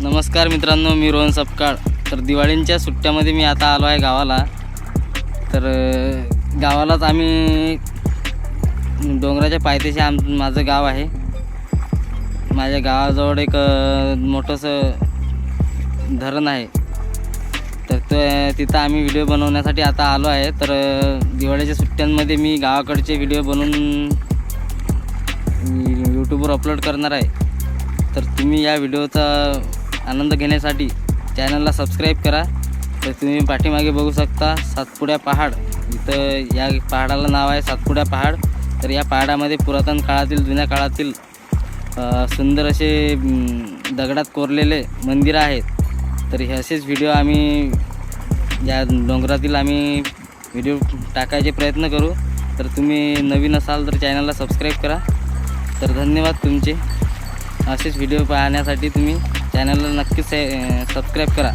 नमस्कार मित्रांनो मी रोहन सपकाळ. तर दिवाळींच्या सुट्ट्यामध्ये मी आता आलो आहे गावाला. तर गावालाच आम्ही डोंगराच्या पायथ्याशी आम माझं गाव आहे. माझ्या गावाजवळ एक मोठंसं धरण आहे. तर ते तिथं आम्ही व्हिडिओ बनवण्यासाठी आता आलो आहे. तर दिवाळीच्या सुट्ट्यांमध्ये मी गावाकडचे व्हिडिओ बनवून यूट्यूबवर अपलोड करणार आहे. तर तुम्ही या व्हिडिओचा आनंद घेण्यासाठी चॅनलला सबस्क्राईब करा. तर तुम्ही पाठीमागे बघू शकता सातपुड्या पहाड. इथं या पहाडाला नाव आहे सातपुड्या पहाड. तर या पहाडामध्ये पुरातन काळातील जुन्या काळातील सुंदर असे दगडात कोरलेले मंदिरं आहेत. तर हे असेच व्हिडिओ आम्ही या डोंगरातील आम्ही व्हिडिओ टाकायचे प्रयत्न करू. तर तुम्ही नवीन असाल तर चॅनलला सबस्क्राईब करा. तर धन्यवाद तुमचे. असेच व्हिडिओ पाहण्यासाठी तुम्ही चॅनलला नक्कीच सबस्क्राईब करा.